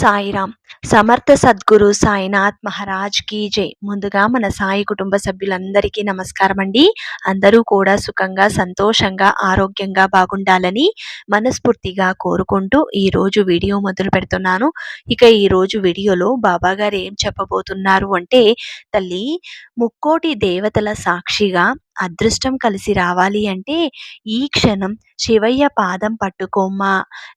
సాయిరామ్. సమర్థ సద్గురు సాయినాథ్ మహారాజ్ కీ జై. ముందుగా మన సాయి కుటుంబ సభ్యులందరికీ నమస్కారం అండి అందరూ కూడా సుఖంగా సంతోషంగా ఆరోగ్యంగా బాగుండాలని మనస్ఫూర్తిగా కోరుకుంటూ ఈరోజు వీడియో మొదలు పెడుతున్నాను. ఇక ఈరోజు వీడియోలో బాబా గారు ఏం చెప్పబోతున్నారు అంటే తల్లి ముక్కోటి దేవతల సాక్షిగా అదృష్టం కలిసి రావాలి అంటే ఈ క్షణం శివయ్య పాదం పట్టుకోమ్మా.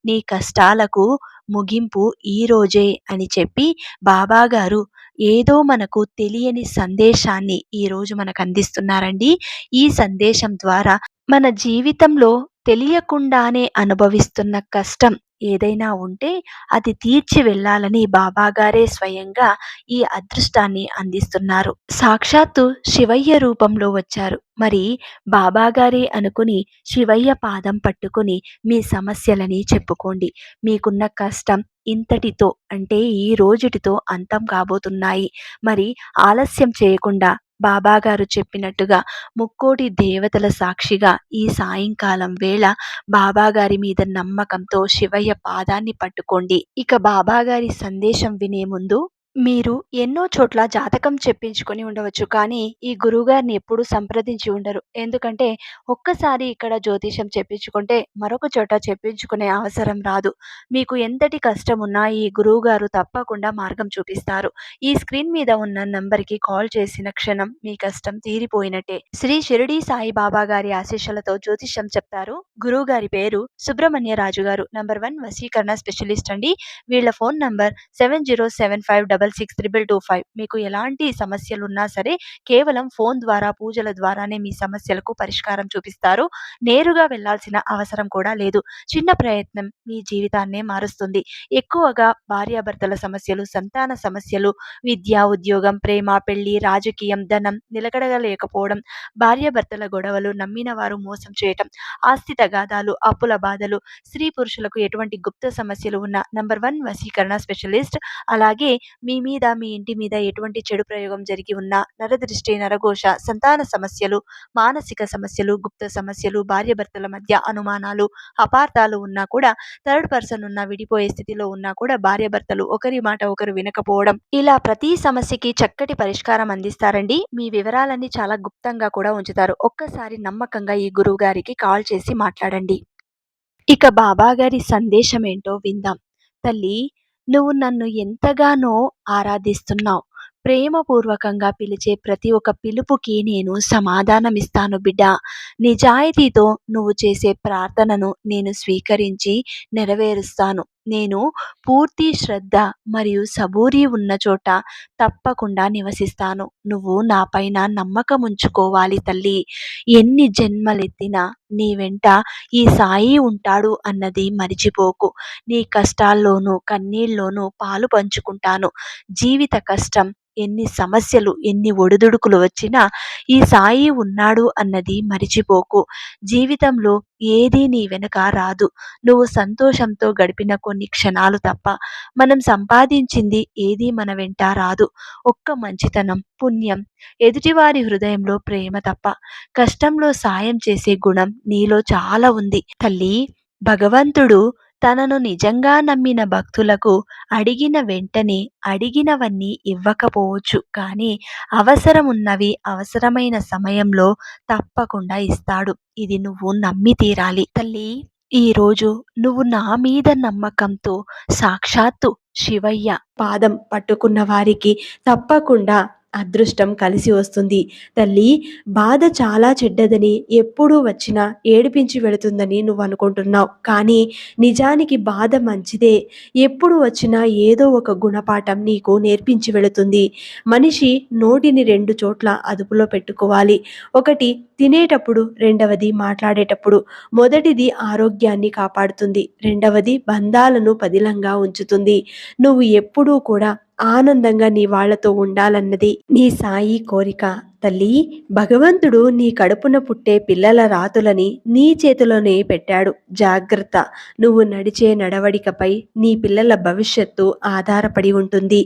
నీ కష్టాలకు ముగింపు ఈ రోజే అని చెప్పి బాబాగారు ఏదో మనకు తెలియని సందేశాన్ని ఈరోజు మనకు అందిస్తున్నారండి ఈ సందేశం ద్వారా మన జీవితంలో తెలియకుండానే అనుభవిస్తున్న కష్టం ఏదైనా ఉంటే అది తీర్చి వెళ్ళాలని బాబాగారే స్వయంగా ఈ అదృష్టాన్ని అందిస్తున్నారు. సాక్షాత్తు శివయ్య రూపంలో వచ్చారు. మరి బాబాగారే అనుకుని శివయ్య పాదం పట్టుకుని మీ సమస్యలని చెప్పుకోండి. మీకున్న కష్టం ఇంతటితో అంటే ఈ రోజుటితో అంతం కాబోతున్నాయి. మరి ఆలస్యం చేయకుండా బాబాగారు చెప్పినట్టుగా ముక్కోటి దేవతల సాక్షిగా ఈ సాయంకాలం వేళ బాబాగారి మీద నమ్మకంతో శివయ్య పాదాన్ని పట్టుకోండి. ఇక బాబాగారి సందేశం వినే ముందు మీరు ఎన్నో చోట్ల జాతకం చెప్పించుకొని ఉండవచ్చు కానీ ఈ గురువుగారిని ఎప్పుడూ సంప్రదించి ఉండరు. ఎందుకంటే ఒక్కసారి ఇక్కడ జ్యోతిషం చెప్పించుకుంటే మరొక చోట చెప్పించుకునే అవసరం రాదు. మీకు ఎంతటి కష్టం ఉన్నా ఈ గురువుగారు తప్పకుండా మార్గం చూపిస్తారు. ఈ స్క్రీన్ మీద ఉన్న నంబర్కి కాల్ చేసిన క్షణం మీ కష్టం తీరిపోయినట్టే. శ్రీ షిరిడి సాయి బాబా గారి ఆశీస్సులతో జ్యోతిషం చెప్తారు. గురువు గారి పేరు సుబ్రహ్మణ్య రాజు గారు నంబర్ వన్ వసీకరణ స్పెషలిస్ట్ అండి. వీళ్ళ phone number seven zero seven five double six triple two five మీకు ఎలాంటి సమస్యలు ఉన్నా సరే కేవలం ఫోన్ ద్వారా పూజల ద్వారానే మీ సమస్యలకు పరిష్కారం చూపిస్తారు. నేరుగా వెళ్ళాల్సిన అవసరం కూడా లేదు. చిన్న ప్రయత్నం మీ జీవితాన్నే మారుస్తుంది. ఎక్కువగా భార్యాభర్తల సమస్యలు సంతాన సమస్యలు విద్య ఉద్యోగం ప్రేమ పెళ్ళి రాజకీయం ధనం నిలకడగలేకపోవడం భార్యాభర్తల గొడవలు నమ్మిన వారు మోసం చేయటం ఆస్తి తగాదాలు అప్పుల బాధలు స్త్రీ పురుషులకు ఎటువంటి గుప్త సమస్యలు ఉన్న నంబర్ వన్ వశీకరణ స్పెషలిస్ట్ అలాగే మీ మీ మీద మీ ఇంటి మీద ఎటువంటి చెడు ప్రయోగం జరిగి ఉన్నా నరదృష్టి నరఘోష సంతాన సమస్యలు మానసిక సమస్యలు గుప్త సమస్యలు భార్యభర్తల మధ్య అనుమానాలు అపార్థాలు ఉన్నా కూడా థర్డ్ పర్సన్ ఉన్న విడిపోయే స్థితిలో ఉన్నా కూడా భార్యభర్తలు ఒకరి మాట ఒకరు వినకపోవడం ఇలా ప్రతి సమస్యకి చక్కటి పరిష్కారం అందిస్తారండి. మీ వివరాలన్నీ చాలా గుప్తంగా కూడా ఉంచుతారు. ఒక్కసారి నమ్మకంగా ఈ గురువు గారికి కాల్ చేసి మాట్లాడండి. ఇక బాబా గారి సందేశం ఏంటో విందాం. తల్లి నువ్వు నన్ను ఎంతగానో ఆరాధిస్తున్నావు. ప్రేమపూర్వకంగా పిలిచే ప్రతి ఒక్క పిలుపుకి నేను సమాధానమిస్తాను బిడ్డ. నిజాయితీతో నువ్వు చేసే ప్రార్థనను నేను స్వీకరించి నెరవేరుస్తాను. నేను పూర్తి శ్రద్ధ మరియు సబూరి ఉన్న చోట తప్పకుండా నివసిస్తాను. నువ్వు నా పైన నమ్మకం ఉంచుకోవాలి తల్లి. ఎన్ని జన్మలెత్తినా నీ వెంట ఈ సాయి ఉంటాడు అన్నది మరిచిపోకు. నీ కష్టాల్లోనూ కన్నీళ్ళలోనూ పాలు పంచుకుంటాను. జీవిత కష్టం ఎన్ని సమస్యలు ఎన్ని ఒడిదుడుకులు వచ్చినా ఈ సాయి ఉన్నాడు అన్నది మరిచిపోకు. జీవితంలో ఏదీ నీ వెనుక రాదు. నువ్వు సంతోషంతో గడిపిన కొన్ని క్షణాలు తప్ప మనం సంపాదించింది ఏదీ మన వెంట రాదు. ఒక్క మంచితనం పుణ్యం ఎదుటివారి హృదయంలో ప్రేమ తప్ప కష్టంలో సాయం చేసే గుణం నీలో చాలా ఉంది. తల్లి భగవంతుడు తనను నిజంగా నమ్మిన భక్తులకు అడిగిన వెంటనే అడిగినవన్నీ ఇవ్వకపోవచ్చు. కానీ అవసరమున్నవి అవసరమైన సమయంలో తప్పకుండా ఇస్తాడు. ఇది నువ్వు నమ్మి తీరాలి. తల్లి ఈరోజు నువ్వు నా మీద నమ్మకంతో సాక్షాత్తు శివయ్య పాదం పట్టుకున్న వారికి తప్పకుండా అదృష్టం కలిసి వస్తుంది. తల్లి బాధ చాలా చెడ్డదని ఎప్పుడూ వచ్చినా ఏడిపించి వెళుతుందని నువ్వు అనుకుంటున్నావు. కానీ నిజానికి బాధ మంచిదే. ఎప్పుడు వచ్చినా ఏదో ఒక గుణపాఠం నీకు నేర్పించి వెళుతుంది. మనిషి నోటిని రెండు చోట్ల అదుపులో పెట్టుకోవాలి. ఒకటి తినేటప్పుడు రెండవది మాట్లాడేటప్పుడు. మొదటిది ఆరోగ్యాన్ని కాపాడుతుంది. రెండవది బంధాలను పదిలంగా ఉంచుతుంది. నువ్వు ఎప్పుడూ కూడా ఆనందంగా నీ వాళ్ళతో ఉండాలన్నది నీ సాయి కోరిక. తల్లి భగవంతుడు నీ కడుపున పుట్టే పిల్లల రాతులని నీ చేతిలోనే పెట్టాడు. జాగ్రత్త. నువ్వు నడిచే నడవడికపై నీ పిల్లల భవిష్యత్తు ఆధారపడి ఉంటుంది.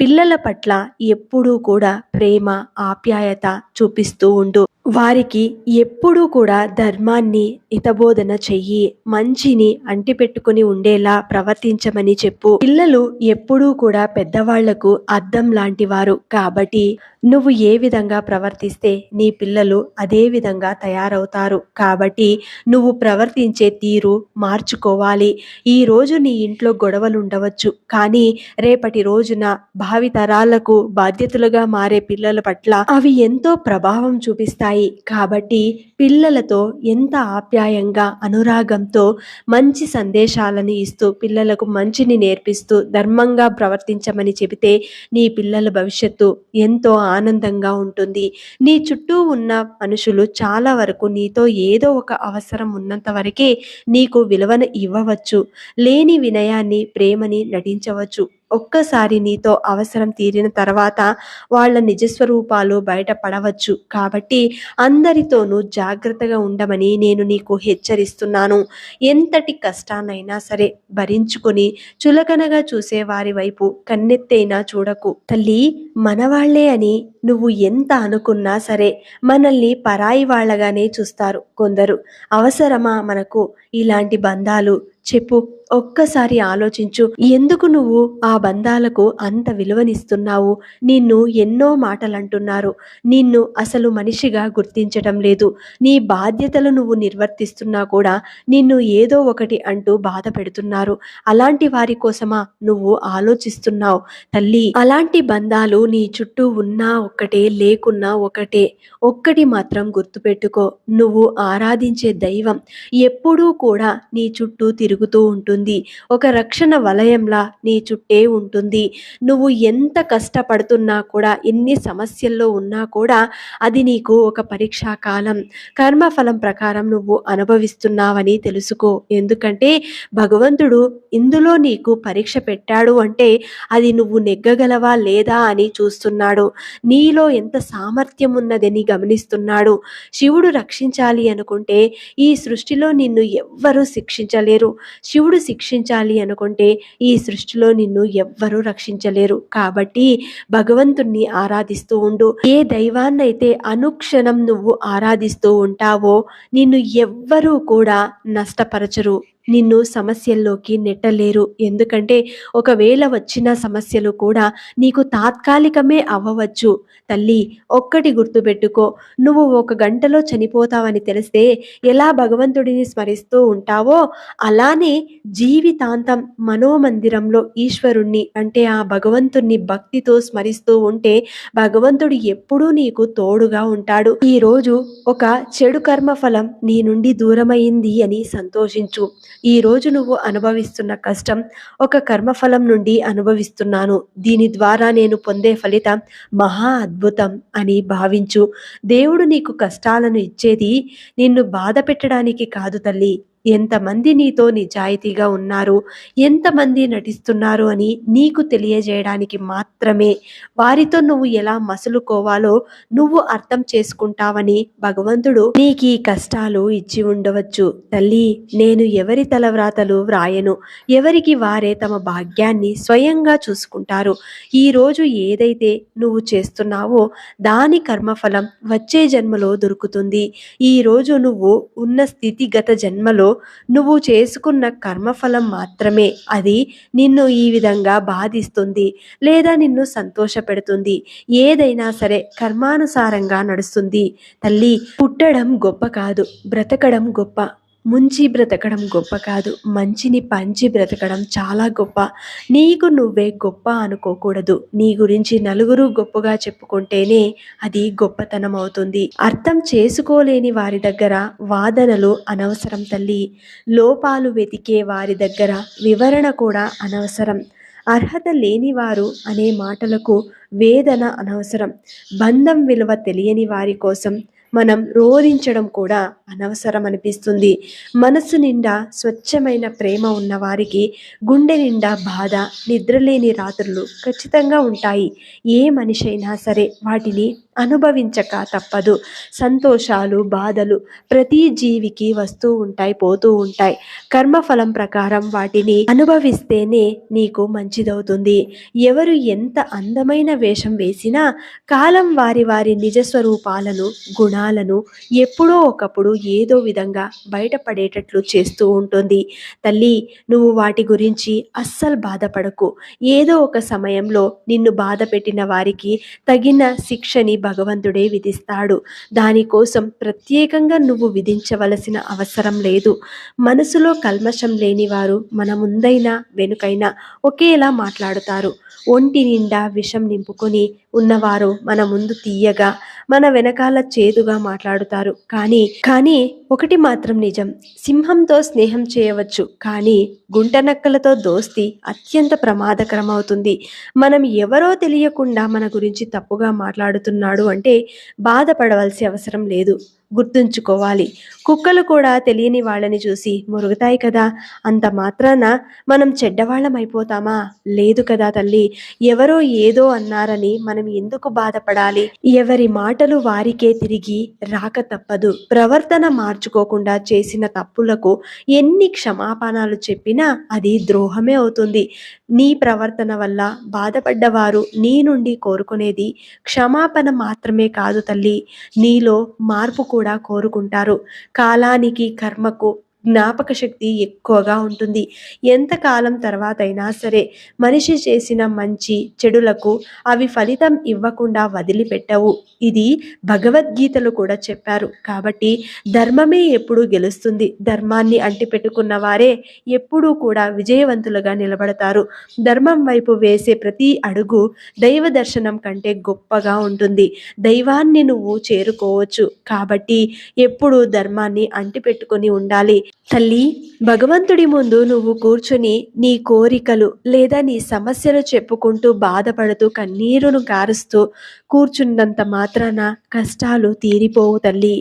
పిల్లల పట్ల ఎప్పుడూ కూడా ప్రేమ ఆప్యాయత చూపిస్తూ ఉండు. వారికి ఎప్పుడూ కూడా ధర్మాన్ని హితబోధన చెయ్యి మంచిని అంటిపెట్టుకుని ఉండేలా ప్రవర్తించమని చెప్పు. పిల్లలు ఎప్పుడూ కూడా పెద్దవాళ్ళకు అద్దం లాంటి వారు కాబట్టి నువ్వు ఏ విధంగా ప్రవర్తిస్తే నీ పిల్లలు అదే విధంగా తయారవుతారు. కాబట్టి నువ్వు ప్రవర్తించే తీరు మార్చుకోవాలి. ఈ రోజు నీ ఇంట్లో గొడవలు ఉండవచ్చు కానీ రేపటి రోజున భావితరాలకు బాధ్యతలుగా మారే పిల్లల పట్ల అవి ఎంతో ప్రభావం చూపిస్తాయి. కాబట్టి పిల్లలతో ఎంత ఆప్యాయంగా అనురాగంతో మంచి సందేశాలను ఇస్తూ పిల్లలకు మంచిని నేర్పిస్తూ ధర్మంగా ప్రవర్తించమని చెబితే నీ పిల్లల భవిష్యత్తు ఎంతో ఆనందంగా ఉంటుంది. నీ చుట్టూ ఉన్న మనుషులు చాలా వరకు నీతో ఏదో ఒక అవసరం ఉన్నంత వరకే నీకు విలువను ఇవ్వవచ్చు. లేని వినయాన్ని ప్రేమని నటించవచ్చు. ఒక్కసారి నీతో అవసరం తీరిన తర్వాత వాళ్ళ నిజస్వరూపాలు బయటపడవచ్చు కాబట్టి అందరితోనూ జాగ్రత్తగా ఉండమని నేను నీకు హెచ్చరిస్తున్నాను. ఎంతటి కష్టాన్నైనా సరే భరించుకొని చులకనగా చూసే వారి వైపు కన్నెత్తైనా చూడకు. తల్లి మనవాళ్ళే అని నువ్వు ఎంత అనుకున్నా సరే మనల్ని పరాయి వాళ్ళగానే చూస్తారు కొందరు. అవసరమా మనకు ఇలాంటి బంధాలు? చెప్పు ఒక్కసారి ఆలోచించు. ఎందుకు నువ్వు ఆ బంధాలకు అంత విలువనిస్తున్నావు? నిన్ను ఎన్నో మాటలు అంటున్నారు నిన్ను అసలు మనిషిగా గుర్తించటం లేదు. నీ బాధ్యతలు నువ్వు నిర్వర్తిస్తున్నా కూడా నిన్ను ఏదో ఒకటి అంటూ బాధ పెడుతున్నారు. అలాంటి వారి కోసమా నువ్వు ఆలోచిస్తున్నావు? తల్లి అలాంటి బంధాలు నీ చుట్టూ ఉన్నా ఒక్కటే లేకున్నా ఒకటే. ఒక్కటి మాత్రం గుర్తుపెట్టుకో. నువ్వు ఆరాధించే దైవం ఎప్పుడూ కూడా నీ చుట్టూ తిరుగు తిరుగుతూ ఉంటుంది. ఒక రక్షణ వలయంలా నీ చుట్టే ఉంటుంది. నువ్వు ఎంత కష్టపడుతున్నా కూడా ఎన్ని సమస్యల్లో ఉన్నా కూడా అది నీకు ఒక పరీక్షా కాలం కర్మఫలం ప్రకారం నువ్వు అనుభవిస్తున్నావని తెలుసుకో. ఎందుకంటే భగవంతుడు ఇందులో నీకు పరీక్ష పెట్టాడు అంటే అది నువ్వు నెగ్గగలవా లేదా అని చూస్తున్నాడు. నీలో ఎంత సామర్థ్యం ఉన్నదని గమనిస్తున్నాడు. శివుడు రక్షించాలి అనుకుంటే ఈ సృష్టిలో నిన్ను ఎవ్వరూ శిక్షించలేరు. శివుడు శిక్షించాలి అనుకుంటే ఈ సృష్టిలో నిన్ను ఎవ్వరూ రక్షించలేరు. కాబట్టి భగవంతుణ్ణి ఆరాధిస్తూ ఉండు. ఏ దైవాన్నైతే అనుక్షణం నువ్వు ఆరాధిస్తూ ఉంటావో నిన్ను ఎవ్వరూ కూడా నష్టపరచరు. నిన్ను సమస్యల్లోకి నెట్టలేరు. ఎందుకంటే ఒకవేళ వచ్చిన సమస్యలు కూడా నీకు తాత్కాలికమే అవ్వవచ్చు. తల్లి ఒక్కటి గుర్తుపెట్టుకో. నువ్వు ఒక గంటలో చనిపోతావని తెలిస్తే ఎలా భగవంతుడిని స్మరిస్తూ ఉంటావో అలానే జీవితాంతం మనోమందిరంలో ఈశ్వరుణ్ణి అంటే ఆ భగవంతుణ్ణి భక్తితో స్మరిస్తూ ఉంటే భగవంతుడు ఎప్పుడూ నీకు తోడుగా ఉంటాడు. ఈరోజు ఒక చెడు కర్మ ఫలం నీ నుండి దూరమైంది అని సంతోషించు. ఈ రోజు నువ్వు అనుభవిస్తున్న కష్టం ఒక కర్మఫలం నుండి అనుభవిస్తున్నాను. దీని ద్వారా నేను పొందే ఫలితం మహా అద్భుతం అని భావించు. దేవుడు నీకు కష్టాలను ఇచ్చేది నిన్ను బాధ పెట్టడానికి కాదు తల్లి. ఎంతమంది నీతో నిజాయితీగా ఉన్నారు ఎంతమంది నటిస్తున్నారు అని నీకు తెలియజేయడానికి మాత్రమే వారితో నువ్వు ఎలా మసులుకోవాలో నువ్వు అర్థం చేసుకుంటావని భగవంతుడు నీకు ఈ కష్టాలు ఇచ్చి ఉండవచ్చు. తల్లి నేను ఎవరి తలవ్రాతలు వ్రాయను? ఎవరికి వారే తమ భాగ్యాన్ని స్వయంగా చూసుకుంటారు? ఈ రోజు ఏదైతే నువ్వు చేస్తున్నావో దాని కర్మఫలం వచ్చే జన్మలో దొరుకుతుంది. ఈ రోజు నువ్వు ఉన్న స్థితి గత జన్మలో నువ్వు చేసుకున్న కర్మఫలం మాత్రమే. అది నిన్ను ఈ విధంగా బాధిస్తుంది లేదా నిన్ను సంతోషపెడుతుంది. ఏదైనా సరే కర్మానుసారంగా నడుస్తుంది. తల్లి పుట్టడం గొప్ప కాదు బ్రతకడం గొప్ప. ముంచి బ్రతకడం గొప్ప కాదు. మంచిని పంచి బ్రతకడం చాలా గొప్ప. నీకు నువ్వే గొప్ప అనుకోకూడదు. నీ గురించి నలుగురు గొప్పగా చెప్పుకుంటేనే అది గొప్పతనం అవుతుంది. అర్థం చేసుకోలేని వారి దగ్గర వాదనలు అనవసరం తల్లి. లోపాలు వెతికే వారి దగ్గర వివరణ కూడా అనవసరం. అర్హత లేనివారు అనే మాటలకు వేదన అనవసరం. బంధం విలువ తెలియని వారి కోసం మనం రోధించడం కూడా అనవసరం అనిపిస్తుంది మనసు నిండా స్వచ్ఛమైన ప్రేమ ఉన్న వారికి గుండె నిండా బాధ నిద్రలేని రాత్రులు ఖచ్చితంగా ఉంటాయి. ఏ మనిషి అయినా సరే వాటిని అనుభవించక తప్పదు. సంతోషాలు బాధలు ప్రతి జీవికి వస్తూ ఉంటాయి పోతూ ఉంటాయి. కర్మఫలం ప్రకారం వాటిని అనుభవిస్తేనే నీకు మంచిదవుతుంది. ఎవరు ఎంత అందమైన వేషం వేసినా కాలం వారి వారి నిజ స్వరూపాలను గుణాలను ఎప్పుడో ఒకప్పుడు ఏదో విధంగా బయటపడేటట్లు చేస్తూ ఉంటుంది. తల్లి నువ్వు వాటి గురించి అస్సలు బాధపడకు. ఏదో ఒక సమయంలో నిన్ను బాధ పెట్టిన వారికి తగిన శిక్షని భగవంతుడే విధిస్తాడు. దానికోసం ప్రత్యేకంగా నువ్వు విధించవలసిన అవసరం లేదు. మనసులో కల్మషం లేని వారు మన ముందైనా వెనుకైనా ఒకేలా మాట్లాడుతారు. ఒంటి నిండా విషం నింపుకొని ఉన్నవారు మన ముందు తీయగా మన వెనకాల చేదుగా మాట్లాడుతారు. కానీ కానీ ఒకటి మాత్రం నిజం. సింహంతో స్నేహం చేయవచ్చు కానీ గుంటనక్కలతో దోస్తి అత్యంత ప్రమాదకరమవుతుంది. మనం ఎవరో తెలియకుండా మన గురించి తప్పుగా మాట్లాడుతున్నాడు అంటే బాధపడవలసి అవసరం లేదు. గుర్తుంచుకోవాలి. కుక్కలు కూడా తెలియని వాళ్ళని చూసి మురుగుతాయి కదా. అంత మాత్రాన మనం చెడ్డవాళ్ళం అయిపోతామా లేదు కదా తల్లి. ఎవరో ఏదో అన్నారని మనం ఎందుకు బాధపడాలి? ఎవరి మాటలు వారికే తిరిగి రాక తప్పదు. ప్రవర్తన మార్చుకోకుండా చేసిన తప్పులకు ఎన్ని క్షమాపణలు చెప్పినా అది ద్రోహమే అవుతుంది. నీ ప్రవర్తన వల్ల బాధపడ్డవారు నీ నుండి కోరుకునేది క్షమాపణ మాత్రమే కాదు తల్లి. నీలో మార్పు కూడా కోరుకుంటారు. కాలానికి కర్మకు జ్ఞాపక శక్తి ఎక్కువగా ఉంటుంది. ఎంతకాలం తర్వాత అయినా సరే మనిషి చేసిన మంచి చెడులకు అవి ఫలితం ఇవ్వకుండా వదిలిపెట్టవు. ఇది భగవద్గీతలు కూడా చెప్పారు. కాబట్టి ధర్మమే ఎప్పుడూ గెలుస్తుంది. ధర్మాన్ని అంటిపెట్టుకున్న వారే ఎప్పుడూ కూడా విజయవంతులుగా నిలబడతారు. ధర్మం వైపు వేసే ప్రతి అడుగు దైవ దర్శనం కంటే గొప్పగా ఉంటుంది. దైవాన్ని నువ్వు చేరుకోవచ్చు. కాబట్టి ఎప్పుడూ ధర్మాన్ని అంటిపెట్టుకొని ఉండాలి. తల్లి భగవంతుడి ముందు నువ్వు కూర్చుని నీ కోరికలు లేదా నీ సమస్యలు చెప్పుకుంటూ బాధపడుతూ కన్నీరును కారుస్తూ కూర్చున్నంత మాత్రాన కష్టాలు తీరిపోవు తల్లి.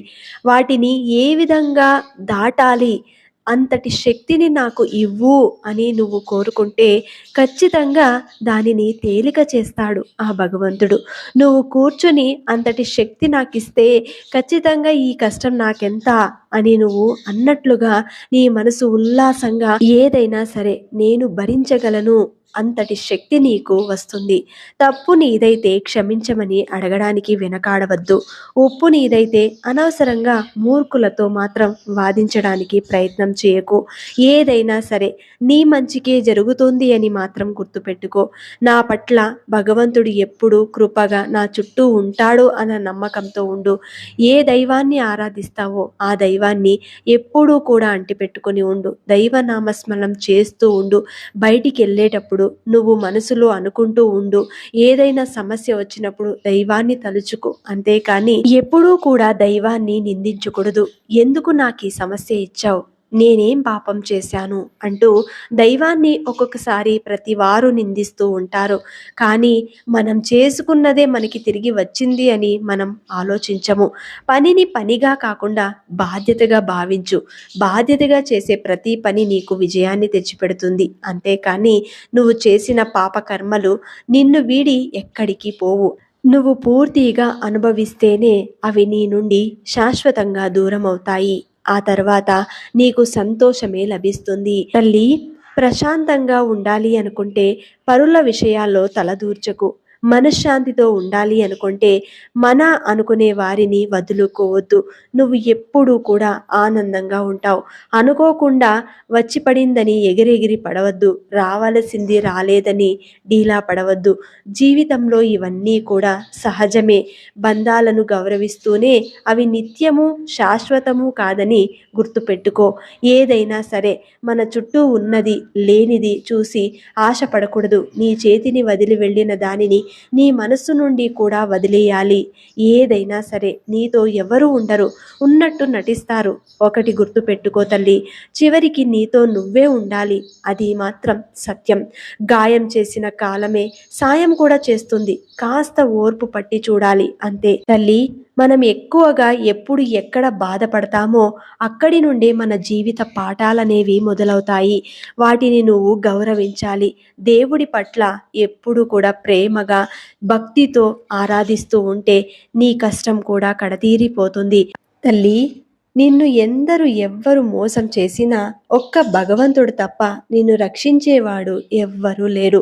వాటిని ఏ విధంగా దాటాలి? అంతటి శక్తిని నాకు ఇవ్వు అని నువ్వు కోరుకుంటే ఖచ్చితంగా దానిని తేలిక చేస్తాడు ఆ భగవంతుడు. నువ్వు కూర్చుని అంతటి శక్తి నాకు ఇస్తే ఖచ్చితంగా ఈ కష్టం నాకెంత అని నువ్వు అన్నట్లుగా నీ మనసు ఉల్లాసంగా ఏదైనా సరే నేను భరించగలను అంతటి శక్తి నీకు వస్తుంది. తప్పు నీదైతే క్షమించమని అడగడానికి వెనకాడవద్దు. ఉప్పు నీదైతే అనవసరంగా మూర్ఖులతో మాత్రం వాదించడానికి ప్రయత్నం చేయకు. ఏదైనా సరే నీ మంచికే జరుగుతుంది అని మాత్రం గుర్తుపెట్టుకో. నా పట్ల భగవంతుడు ఎప్పుడూ కృపగా నా చుట్టూ ఉంటాడు అన్న నమ్మకంతో ఉండు. ఏ దైవాన్ని ఆరాధిస్తావో ఆ దైవాన్ని ఎప్పుడూ కూడా అంటిపెట్టుకొని ఉండు. దైవనామస్మరణం చేస్తూ ఉండు. బయటికి వెళ్ళేటప్పుడు నువ్వు మనసులో అనుకుంటూ ఉండు. ఏదైనా సమస్య వచ్చినప్పుడు దైవాన్ని తలుచుకో. అంతేకాని ఎప్పుడూ కూడా దైవాన్ని నిందించకూడదు. ఎందుకు నాకు ఈ సమస్య ఇచ్చావు? నేనేం పాపం చేశాను అంటూ దైవాన్ని ఒక్కొక్కసారి ప్రతి వారు నిందిస్తూ ఉంటారు. కానీ మనం చేసుకున్నదే మనకి తిరిగి వచ్చింది అని మనం ఆలోచించము. పనిని పనిగా కాకుండా బాధ్యతగా భావించు. బాధ్యతగా చేసే ప్రతి పని నీకు విజయాన్ని తెచ్చిపెడుతుంది. అంతేకాని నువ్వు చేసిన పాప కర్మలు నిన్ను వీడి ఎక్కడికి పోవు. నువ్వు పూర్తిగా అనుభవిస్తేనే అవి నీ నుండి శాశ్వతంగా దూరం అవుతాయి ఆ తర్వాత నీకు సంతోషమే లభిస్తుంది. తల్లి ప్రశాంతంగా ఉండాలి అనుకుంటే పరుల విషయాల్లో తలదూర్చకు. మనశ్శాంతితో ఉండాలి అనుకుంటే మన అనుకునే వారిని వదులుకోవద్దు. నువ్వు ఎప్పుడూ కూడా ఆనందంగా ఉంటావు. అనుకోకుండా వచ్చి పడిందని ఎగిరెగిరి పడవద్దు. రావాల్సింది రాలేదని డీలా పడవద్దు. జీవితంలో ఇవన్నీ కూడా సహజమే. బంధాలను గౌరవిస్తూనే అవి నిత్యము శాశ్వతము కాదని గుర్తుపెట్టుకో. ఏదైనా సరే మన చుట్టూ ఉన్నది లేనిది చూసి ఆశపడకూడదు. నీ చేతిని వదిలి వెళ్ళిన దానిని నీ మనసు నుండి కూడా వదిలేయాలి. ఏదైనా సరే నీతో ఎవరు ఉండరు. ఉన్నట్టు నటిస్తారు. ఒకటి గుర్తు పెట్టుకో తల్లి. చివరికి నీతో నువ్వే ఉండాలి. అది మాత్రం సత్యం. గాయం చేసిన కాలమే సాయం కూడా చేస్తుంది. కాస్త ఓర్పు పట్టి చూడాలి. అంతే తల్లి. మనం ఎక్కువగా ఎప్పుడు ఎక్కడ బాధపడతామో అక్కడి నుండే మన జీవిత పాఠాలనేవి మొదలవుతాయి. వాటిని నువ్వు గౌరవించాలి. దేవుడి పట్ల ఎప్పుడు కూడా ప్రేమగా భక్తితో ఆరాధిస్తూ ఉంటే నీ కష్టం కూడా కడతీరిపోతుంది. తల్లి నిన్ను ఎందరు ఎవ్వరు మోసం చేసినా ఒక్క భగవంతుడు తప్ప నిన్ను రక్షించేవాడు ఎవ్వరూ లేరు.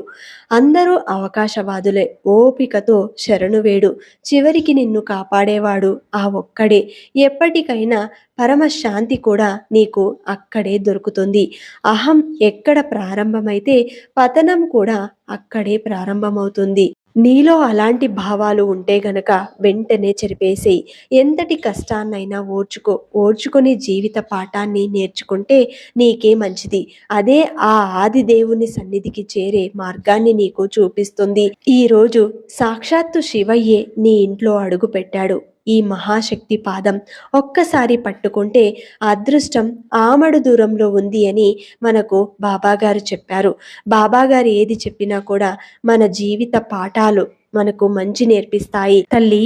అందరూ అవకాశవాదులే. ఓపికతో శరణు వేడు. చివరికి నిన్ను కాపాడేవాడు ఆ ఒక్కడే. ఎప్పటికైనా పరమశాంతి కూడా నీకు అక్కడే దొరుకుతుంది. అహం ఎక్కడ ప్రారంభమైతే పతనం కూడా అక్కడే ప్రారంభమవుతుంది. నీలో అలాంటి భావాలు ఉంటే గనక వెంటనే చెరిపేసేయి. ఎంతటి కష్టాన్నైనా ఓర్చుకో ఓర్చుకొని జీవిత పాఠాన్ని నేర్చుకుంటే నీకే మంచిది. అదే ఆ ఆది దేవుని సన్నిధికి చేరే మార్గాన్ని నీకు చూపిస్తుంది. ఈరోజు సాక్షాత్తు శివయ్యే నీ ఇంట్లో అడుగు పెట్టాడు ఈ మహాశక్తి పాదం ఒక్కసారి పట్టుకుంటే అదృష్టం ఆమడు దూరంలో ఉంది అని మనకు బాబాగారు చెప్పారు. బాబాగారు ఏది చెప్పినా కూడా మన జీవిత పాఠాలు మనకు మంచి నేర్పిస్తాయి. తల్లి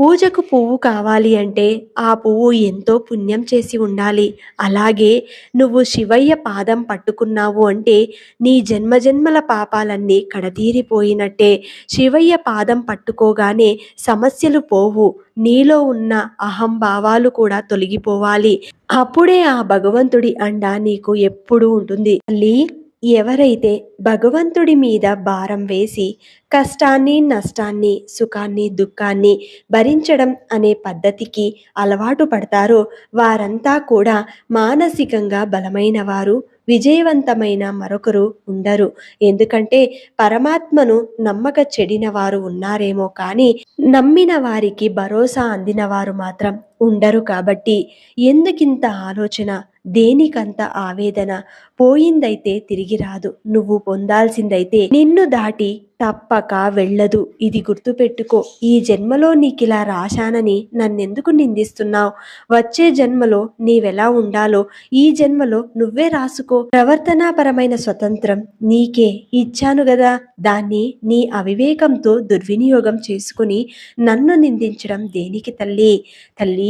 పూజకు పువ్వు కావాలి అంటే ఆ పువ్వు ఎంతో పుణ్యం చేసి ఉండాలి. అలాగే నువ్వు శివయ్య పాదం పట్టుకున్నావు అంటే నీ జన్మజన్మల పాపాలన్నీ కడతీరిపోయినట్టే. శివయ్య పాదం పట్టుకోగానే సమస్యలు పోవు. నీలో ఉన్న అహంభావాలు కూడా తొలగిపోవాలి. అప్పుడే ఆ భగవంతుడి అండ నీకు ఎప్పుడూ ఉంటుంది. తల్లి ఎవరైతే భగవంతుడి మీద భారం వేసి కష్టాన్ని నష్టాన్ని సుఖాన్ని దుఃఖాన్ని భరించడం అనే పద్ధతికి అలవాటు పడతారో వారంతా కూడా మానసికంగా బలమైన వారు విజయవంతమైన మరొకరు ఉండరు. ఎందుకంటే పరమాత్మను నమ్మక చెడిన వారు ఉన్నారేమో కానీ నమ్మిన వారికి భరోసా అందిన వారు మాత్రం ఉండరు కాబట్టి ఎందుకింత ఆలోచన? దేనికంత ఆవేదన? పోయిందైతే తిరిగి రాదు. నువ్వు పొందాల్సిందైతే నిన్ను దాటి తప్పక వెళ్ళదు. ఇది గుర్తుపెట్టుకో. ఈ జన్మలో నీకిలా రాశానని నన్నెందుకు నిందిస్తున్నావు? వచ్చే జన్మలో నీవెలా ఉండాలో ఈ జన్మలో నువ్వే రాసుకో. ప్రవర్తనాపరమైన స్వతంత్రం నీకే ఇచ్చాను గదా. దాన్ని నీ అవివేకంతో దుర్వినియోగం చేసుకుని నన్ను నిందించడం దేనికి తల్లి? తల్లి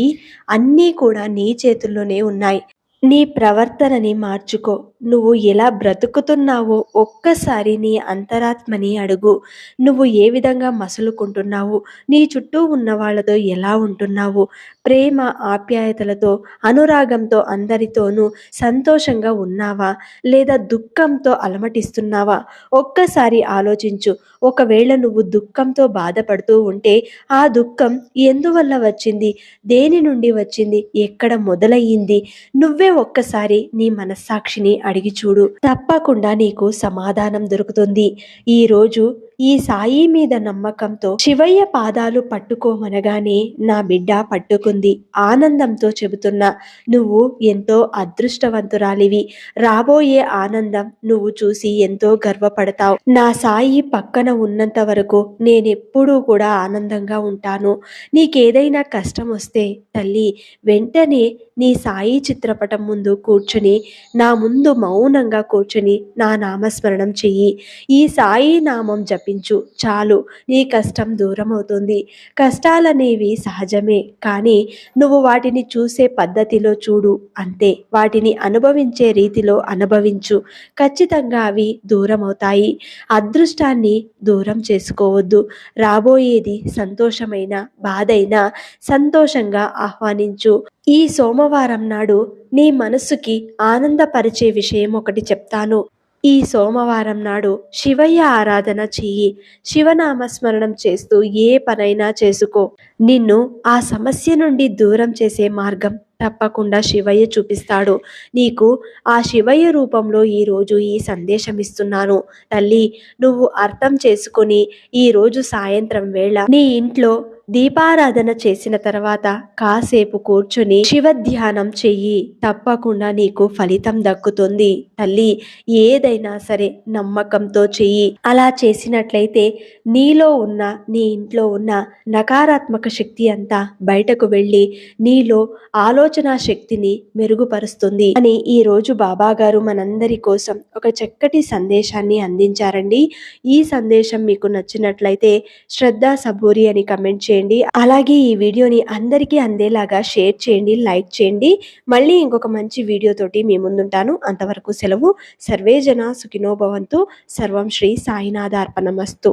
అన్నీ కూడా నీ చేతుల్లోనే ఉన్నాయి. నీ ప్రవర్తనని మార్చుకో. నువ్వు ఎలా బ్రతుకుతున్నావో ఒక్కసారి నీ అంతరాత్మని అడుగు. నువ్వు ఏ విధంగా మసులుకుంటున్నావు? నీ చుట్టూ ఉన్న వాళ్ళతో ఎలా ఉంటున్నావు? ప్రేమ ఆప్యాయతలతో అనురాగంతో అందరితోనూ సంతోషంగా ఉన్నావా? లేదా దుఃఖంతో అలమటిస్తున్నావా? ఒక్కసారి ఆలోచించు. ఒకవేళ నువ్వు దుఃఖంతో బాధపడుతూ ఉంటే ఆ దుఃఖం ఎందువల్ల వచ్చింది? దేని నుండి వచ్చింది? ఎక్కడ మొదలయ్యింది? నువ్వే ఒక్కసారి నీ మనస్సాక్షిని అడిగి చూడు. తప్పకుండా నీకు సమాధానం దొరుకుతుంది. ఈ రోజు ఈ సాయి మీద నమ్మకంతో శివయ్య పాదాలు పట్టుకోమనగానే నా బిడ్డ పట్టుకుంది. ఆనందంతో చెబుతున్నా నువ్వు ఎంతో అదృష్టవంతురాలివి. రాబోయే ఆనందం నువ్వు చూసి ఎంతో గర్వపడతావు. నా సాయి పక్కన ఉన్నంత వరకు నేనెప్పుడూ కూడా ఆనందంగా ఉంటాను. నీకేదైనా కష్టం వస్తే తల్లి వెంటనే నీ సాయి చిత్రపటం ముందు కూర్చుని నా ముందు మౌనంగా కూర్చుని నా నామస్మరణం చెయ్యి. ఈ సాయి నామం జపించు. చాలు నీ కష్టం దూరం అవుతుంది కష్టాలనేవి సహజమే కానీ నువ్వు వాటిని చూసే పద్ధతిలో చూడు. అంతే వాటిని అనుభవించే రీతిలో అనుభవించు. ఖచ్చితంగా అవి దూరం అవుతాయి అదృష్టాన్ని దూరం చేసుకోవద్దు. రాబోయేది సంతోషమైన బాధైనా సంతోషంగా ఆహ్వానించు. ఈ సోమవారం నాడు నీ మనస్సుకి ఆనందపరిచే విషయం ఒకటి చెప్తాను. ఈ సోమవారం నాడు శివయ్య ఆరాధన చెయ్యి. శివనామస్మరణం చేస్తూ ఏ పనైనా చేసుకో. నిన్ను ఆ సమస్య నుండి దూరం చేసే మార్గం తప్పకుండా శివయ్య చూపిస్తాడు. నీకు ఆ శివయ్య రూపంలో ఈరోజు ఈ సందేశం ఇస్తున్నాను. తల్లి నువ్వు అర్థం చేసుకొని ఈరోజు సాయంత్రం వేళ నీ ఇంట్లో దీపారాధన చేసిన తర్వాత కాసేపు కూర్చుని శివ ధ్యానం చెయ్యి. తప్పకుండా నీకు ఫలితం దక్కుతుంది. తల్లి ఏదైనా సరే నమ్మకంతో చెయ్యి. అలా చేసినట్లయితే నీలో ఉన్న నీ ఇంట్లో ఉన్న నకారాత్మక శక్తి అంతా బయటకు వెళ్ళి నీలో ఆలోచన శక్తిని మెరుగుపరుస్తుంది అని ఈ రోజు బాబా గారు మనందరి కోసం ఒక చక్కటి సందేశాన్ని అందించారండి. ఈ సందేశం మీకు నచ్చినట్లయితే శ్రద్ధ సబూరి అని కమెంట్ చేయండి. అలాగే ఈ వీడియోని అందరికీ అందేలాగా షేర్ చేయండి లైక్ చేయండి. మళ్ళీ ఇంకొక మంచి వీడియోతోటి మీ ముందుంటాను. అంతవరకు సెలవు. సర్వేజన సుఖినోభవంతు సుఖినో సర్వం శ్రీ సాయినాథార్పణమస్తు.